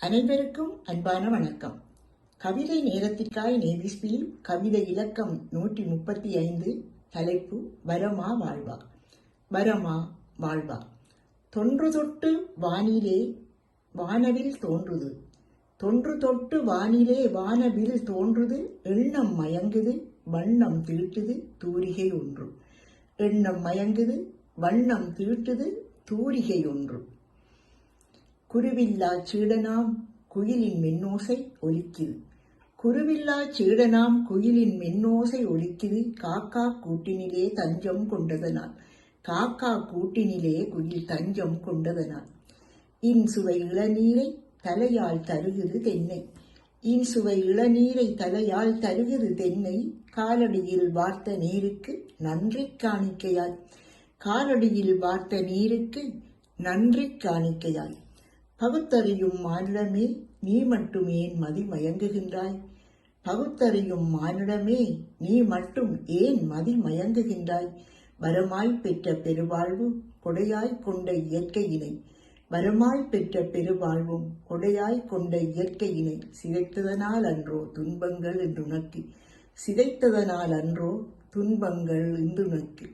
அனைவருக்கும் அன்பான வணக்கம். கவிதை நேரத்திற்காய் நேவிஸ்பியில் கவிதை இலக்கம் நூற்றி முப்பத்தி ஐந்து தலைப்பு வரமா வாழ்வா. வரமா வாழ்வா. தொன்று தொட்டு வானிலே வானவில் தோன்றுது. தொன்று தொட்டு வானிலே வானவில் தோன்றுது எண்ணம் மயங்குது வண்ணம் திருட்டுது தூரிகை ஒன்று. எண்ணம் மயங்குது வண்ணம் திருட்டுது தூரிகை ஒன்று. குருவில்லா சீடனாம் குயிலின் மென்னோசை ஒலிக்குது. குருவில்லா சீடனாம் குயிலின் மென்னோசை ஒலிக்குது. காக்கா கூட்டினிலே தஞ்சம் கொண்டதனால். காக்கா கூட்டினிலே குயில் தஞ்சம் கொண்டதனால். இன்சுவை இளநீரை தலையால் தருகுது தென்னை. இன்சுவை இளநீரை தலையால் தருகுது தென்னை. காலடியில் வார்த்த நீருக்கு நன்றி காணிக்கையாய். காலடியில் வார்த்த நீருக்கு நன்றி காணிக்கையாய். பகுத்தறியும் மானிடமே நீ மட்டும் ஏன் மதி மயங்குகின்றாய்? பகுத்தறியும் மானிடமே நீ மட்டும் ஏன் மதி மயங்குகின்றாய்? வரமாய் பெற்ற பெருவாழ்வு கொடையாய் கொண்ட இயற்கையினை வரமாய் பெற்ற பெருவாழ்வும் கொடையாய் கொண்ட இயற்கையினை சிதைத்ததனால் அன்றோ துன்பங்கள் என்று உனக்கு சிதைத்ததனால் அன்றோ துன்பங்கள் என்று உனக்கு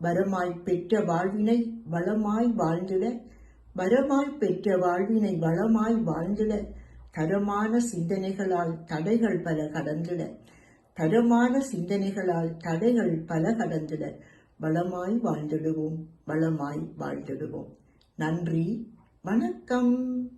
வரமாய் பெற்ற வாழ்வினை வளமாய் வாழ்ந்திட வரமாய் பெற்ற வாழ்வினை வளமாய் வாழ்ந்திட. தரமான சிந்தனைகளால் தடைகள் பல கடந்திட. தரமான சிந்தனைகளால் தடைகள் பல கடந்திட. வளமாய் வாழ்ந்திடுவோம் வளமாய் வாழ்ந்திடுவோம். நன்றி வணக்கம்.